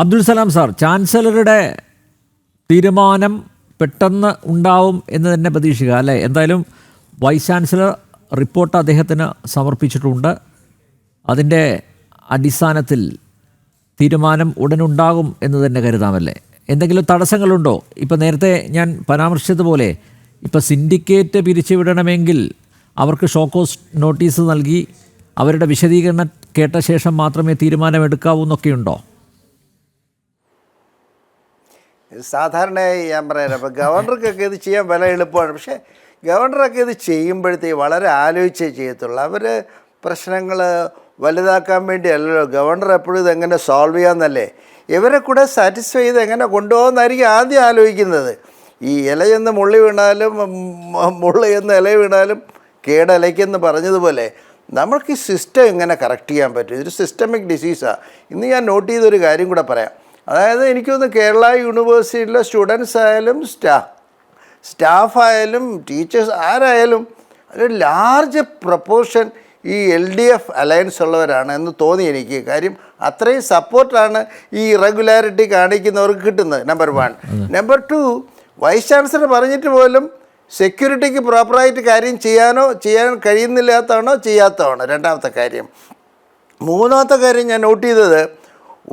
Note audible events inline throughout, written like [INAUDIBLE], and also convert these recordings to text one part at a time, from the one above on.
Abdul Salam sir ചാൻസലറുടെ തീരുമാനം പെട്ടെന്ന് ഉണ്ടാവും എന്ന് തന്നെ പ്രതീക്ഷിക്കുക അല്ലേ? എന്തായാലും വൈസ് ചാൻസലർ റിപ്പോർട്ട് അദ്ദേഹത്തിന് സമർപ്പിച്ചിട്ടുണ്ട്. അതിന്റെ അടിസ്ഥാനത്തിൽ തീരുമാനം ഉടനുണ്ടാകും എന്ന് തന്നെ കരുതാമല്ലേ? എന്തെങ്കിലും തടസ്സങ്ങളുണ്ടോ? ഇപ്പം നേരത്തെ ഞാൻ പരാമർശിച്ചതുപോലെ ഇപ്പം സിൻഡിക്കേറ്റ് പിരിച്ചുവിടണമെങ്കിൽ അവർക്ക് ഷോക്കോസ് നോട്ടീസ് നൽകി അവരുടെ വിശദീകരണം കേട്ട ശേഷം മാത്രമേ തീരുമാനമെടുക്കാവൂ എന്നൊക്കെയുണ്ടോ? സാധാരണയായി ഞാൻ പറയാറ് അപ്പോൾ ഗവർണർക്കൊക്കെ ഇത് ചെയ്യാൻ വില എളുപ്പമാണ്. പക്ഷേ ഗവർണറൊക്കെ ഇത് ചെയ്യുമ്പോഴത്തേക്ക് വളരെ ആലോചിച്ചേ ചെയ്യത്തുള്ളൂ. അവർ പ്രശ്നങ്ങൾ വലുതാക്കാൻ വേണ്ടി വേണ്ടിയല്ലല്ലോ. ഗവർണർ എപ്പോഴും ഇതെങ്ങനെ സോൾവ് ചെയ്യാമെന്നല്ലേ ഇവരെ കൂടെ സാറ്റിസ്ഫൈ ചെയ്ത് എങ്ങനെ കൊണ്ടുപോകുന്നതായിരിക്കും ആദ്യം ആലോചിക്കുന്നത്. ഈ ഇലയെന്ന് മുള്ളി വീണാലും മ- മുള്ളി എന്ന് ഇല വീണാലും കേടലയ്ക്കെന്ന് പറഞ്ഞതുപോലെ നമ്മൾക്ക് ഈ സിസ്റ്റം എങ്ങനെ കറക്റ്റ് ചെയ്യാൻ പറ്റും. ഇതൊരു സിസ്റ്റമിക് ഡിസീസാണ് ഇന്ന് ഞാൻ നോട്ട് ചെയ്തൊരു കാര്യം കൂടെ പറയാം. അതായത് എനിക്കൊന്ന് കേരള യൂണിവേഴ്സിറ്റിയിലെ സ്റ്റുഡൻസ് ആയാലും സ്റ്റാ സ്റ്റാഫ് ആയാലും ടീച്ചേഴ്സ് ആരായാലും ഒരു ലാർജ് പ്രപ്പോർഷൻ ഈ എൽ ഡി എഫ് അലയൻസ് ഉള്ളവരാണ് എന്ന് തോന്നി എനിക്ക്. കാര്യം അത്രയും സപ്പോർട്ടാണ് ഈ ഇറഗുലാരിറ്റി കാണിക്കുന്നവർക്ക് കിട്ടുന്നത് number one. Number two vice chancellor പറഞ്ഞിട്ട് പോലും സെക്യൂരിറ്റിക്ക് പ്രോപ്പറായിട്ട് കാര്യം ചെയ്യാനോ ചെയ്യാൻ കഴിയുന്നില്ലാത്തതാണോ ചെയ്യാത്തതാണോ? രണ്ടാമത്തെ കാര്യം. മൂന്നാമത്തെ കാര്യം ഞാൻ നോട്ട് ചെയ്തത്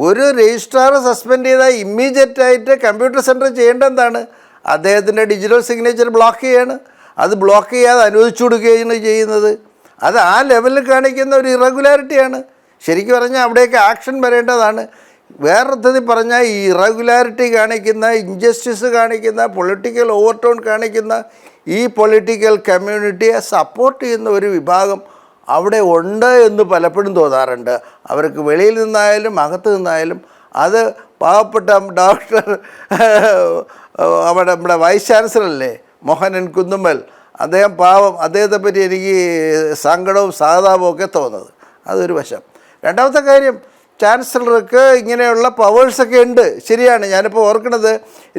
ഒരു രജിസ്ട്രാർ സസ്പെൻഡ് ചെയ്താൽ ഇമ്മീഡിയറ്റ് ആയിട്ട് കമ്പ്യൂട്ടർ സെന്റർ ചെയ്യേണ്ട എന്താണ്? അദ്ദേഹത്തിന്റെ ഡിജിറ്റൽ സിഗ്നേച്ചർ ബ്ലോക്ക് ചെയ്യാണ്. അത് ബ്ലോക്ക് ചെയ്യാതെ അനുവദിച്ചു കൊടുക്കുകയാണ് ചെയ്യുന്നത്. അത് ആ ലെവലിൽ കാണിക്കുന്ന ഒരു ഇറഗുലാരിറ്റിയാണ് ശരിക്കും പറഞ്ഞാൽ അവിടെയൊക്കെ ആക്ഷൻ വരേണ്ടതാണ്. വേറൊരുത്തത്തിൽ പറഞ്ഞാൽ ഈ ഇറഗുലാരിറ്റി കാണിക്കുന്ന ഇൻജസ്റ്റിസ് കാണിക്കുന്ന പൊളിറ്റിക്കൽ ഓവർടോൺ കാണിക്കുന്ന ഈ പൊളിറ്റിക്കൽ കമ്മ്യൂണിറ്റിയെ സപ്പോർട്ട് ചെയ്യുന്ന ഒരു വിഭാഗം അവിടെ ഉണ്ട് എന്ന് പലപ്പോഴും തോന്നാറുണ്ട്. അവർക്ക് വെളിയിൽ നിന്നായാലും അകത്ത് നിന്നായാലും അത് പാവപ്പെട്ട ഡോക്ടർ [LAUGHS] അവിടെ നമ്മുടെ വൈസ് ചാൻസലറല്ലേ മോഹനൻ കുന്നുമ്മൽ. അദ്ദേഹം പാവം അദ്ദേഹത്തെ പറ്റി എനിക്ക് സങ്കടവും സഹതാപവും ഒക്കെ തോന്നുന്നത്. അതൊരു വശം. രണ്ടാമത്തെ കാര്യം ചാൻസലർക്ക് ഇങ്ങനെയുള്ള പവേഴ്സൊക്കെ ഉണ്ട്. ശരിയാണ് ഞാനിപ്പോൾ ഓർക്കുന്നത്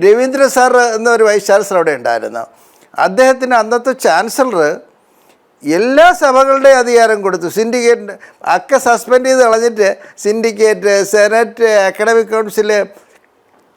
രവീന്ദ്ര സാർ എന്നൊരു വൈസ് ചാൻസലർ അവിടെ ഉണ്ടായിരുന്നു. അദ്ദേഹത്തിന് അന്നത്തെ ചാൻസലർ എല്ലാ സഭകളുടെയും അധികാരം കൊടുത്തു. സിൻഡിക്കേറ്റ് ഒക്കെ സസ്പെൻഡ് ചെയ്ത് കളഞ്ഞിട്ട് syndicate senate academic council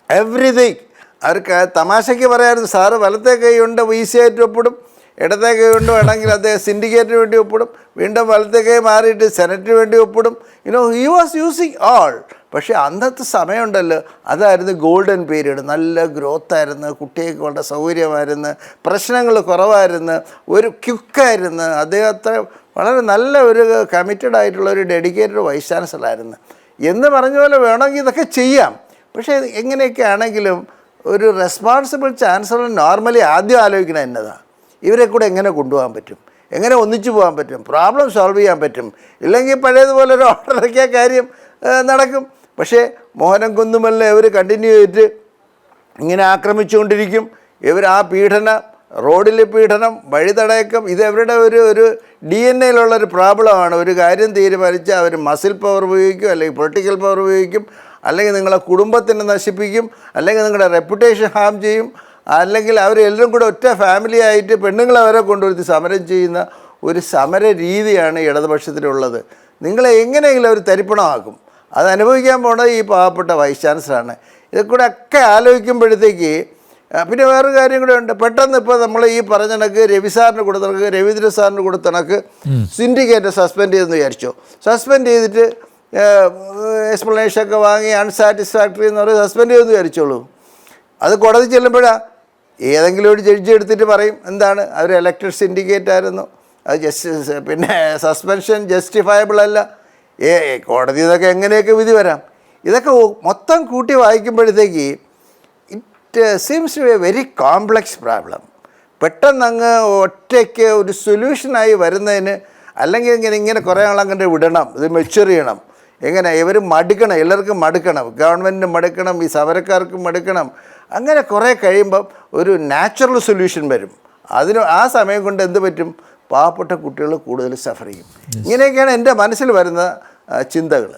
everything അവർക്ക് തമാശയ്ക്ക് പറയായിരുന്നു സാറ് വലത്തെ കൈ കൊണ്ട് സി ആയിട്ട് ഒപ്പിടും ഇടത്തെ കൈ കൊണ്ട് വേണമെങ്കിൽ അദ്ദേഹം സിൻഡിക്കേറ്റിന് വേണ്ടി ഒപ്പിടും വീണ്ടും വലത്തെ കൈ മാറിയിട്ട് സെനറ്റിന് വേണ്ടി ഒപ്പിടും. You know he was using all പക്ഷേ അന്നത്തെ സമയമുണ്ടല്ലോ അതായിരുന്നു ഗോൾഡൻ പീരീഡ്. നല്ല ഗ്രോത്ത് ആയിരുന്നു കുട്ടികൾക്ക് വളരെ സൗകര്യമായിരുന്നു പ്രശ്നങ്ങൾ കുറവായിരുന്നു ഒരു ക്യുക്കായിരുന്നു അദ്ദേഹത്തെ വളരെ നല്ല ഒരു കമ്മിറ്റഡ് ആയിട്ടുള്ള ഒരു ഡെഡിക്കേറ്റഡ് വൈസ് ചാൻസലറായിരുന്നു. എന്ന് പറഞ്ഞ പോലെ വേണമെങ്കിൽ ഇതൊക്കെ ചെയ്യാം. പക്ഷേ എങ്ങനെയൊക്കെ ആണെങ്കിലും ഒരു റെസ്പോൺസിബിൾ ചാൻസലർ നോർമലി ആദ്യം ആലോചിക്കണം എന്നതാണ് ഇവരെ കൂടെ എങ്ങനെ കൊണ്ടുപോകാൻ പറ്റും? എങ്ങനെ ഒന്നിച്ചു പോകാൻ പറ്റും? പ്രോബ്ലം സോൾവ് ചെയ്യാൻ പറ്റും? ഇല്ലെങ്കിൽ പഴയതുപോലെ ഒരു ഓർഡർ ഇറക്കിയ കാര്യം നടക്കും. പക്ഷേ മോഹനം കുന്നുമല്ല ഇവർ കണ്ടിന്യൂ ചെയ്തിട്ട് ഇങ്ങനെ ആക്രമിച്ചുകൊണ്ടിരിക്കും. ഇവർ ആ പീഡനം റോഡിലെ പീഡനം വഴിതടയക്കം ഇത് എവരുടെ ഒരു ഒരു ഡി എൻ എയിലുള്ളൊരു പ്രോബ്ലമാണ്. ഒരു കാര്യം തീരുമാനിച്ച് അവർ മസിൽ പവർ ഉപയോഗിക്കും അല്ലെങ്കിൽ പൊളിറ്റിക്കൽ പവർ ഉപയോഗിക്കും അല്ലെങ്കിൽ നിങ്ങളെ കുടുംബത്തിനെ നശിപ്പിക്കും അല്ലെങ്കിൽ നിങ്ങളുടെ റെപ്യൂട്ടേഷൻ ഹാം ചെയ്യും അല്ലെങ്കിൽ അവരെല്ലാം കൂടെ ഒറ്റ ഫാമിലി ആയിട്ട് പെണ്ണുങ്ങളെ വരെ കൊണ്ടുവരുത്തി സമരം ചെയ്യുന്ന ഒരു സമര രീതിയാണ് ഇടതുപക്ഷത്തിലുള്ളത്. നിങ്ങളെ എങ്ങനെയെങ്കിലും അവർ തരിപ്പണമാക്കും. അത് അനുഭവിക്കാൻ പോണത് ഈ പാവപ്പെട്ട വൈസ് ചാൻസലറാണ് ഇതൊക്കെ ഒക്കെ ആലോചിക്കുമ്പോഴത്തേക്ക് പിന്നെ വേറൊരു കാര്യം കൂടെ ഉണ്ട്. പെട്ടെന്ന് ഇപ്പോൾ നമ്മൾ ഈ പറഞ്ഞ കണക്ക് രവി സാറിന് കൊടുത്ത കണക്ക് രവീന്ദ്ര സാറിന് കൊടുത്ത കണക്ക് സിൻഡിക്കേറ്റ് സസ്പെൻഡ് ചെയ്തെന്ന് വിചാരിച്ചോ. സസ്പെൻഡ് ചെയ്തിട്ട് എക്സ്പ്ലനേഷൻ ഒക്കെ വാങ്ങി അൺസാറ്റിസ്ഫാക്ടറി എന്ന് പറയും സസ്പെൻഡ് ചെയ്തെന്ന് വിചാരിച്ചോളൂ. അത് കോടതി ചെല്ലുമ്പോഴാണ് ഏതെങ്കിലും ഒരു ജഡ്ജി എടുത്തിട്ട് പറയും എന്താണ് അവർ ഇലക്ടഡ് സിൻഡിക്കേറ്റ് ആയിരുന്നു. അത് ജസ്റ്റ് പിന്നെ സസ്പെൻഷൻ ജസ്റ്റിഫയബിൾ അല്ല. ഏ കോടതി ഇതൊക്കെ എങ്ങനെയൊക്കെ വിധി വരാം? ഇതൊക്കെ മൊത്തം കൂട്ടി വായിക്കുമ്പോഴത്തേക്ക് it seems to a very complex problem പെട്ടെന്ന് അങ്ങ് ഒറ്റയ്ക്ക് ഒരു സൊല്യൂഷനായി വരുന്നതിന് അല്ലെങ്കിൽ ഇങ്ങനെ ഇങ്ങനെ കുറേ ആളങ്ങനെ വിടണം ഇത് മെച്യൂർ ചെയ്യണം. എങ്ങനെ? ഇവർ മടുക്കണം എല്ലാവർക്കും മടുക്കണം. ഗവൺമെന്റ് മടുക്കണം ഈ സമരക്കാർക്കും മടുക്കണം. അങ്ങനെ കുറേ കഴിയുമ്പം ഒരു നാച്ചുറൽ സൊല്യൂഷൻ വരും. അതിന് ആ സമയം കൊണ്ട് എന്ത് പറ്റും? പാവപ്പെട്ട കുട്ടികൾ കൂടുതൽ സഫർ ചെയ്യും. ഇങ്ങനെയൊക്കെയാണ് എന്റെ മനസ്സിൽ വരുന്ന ചിന്തകൾ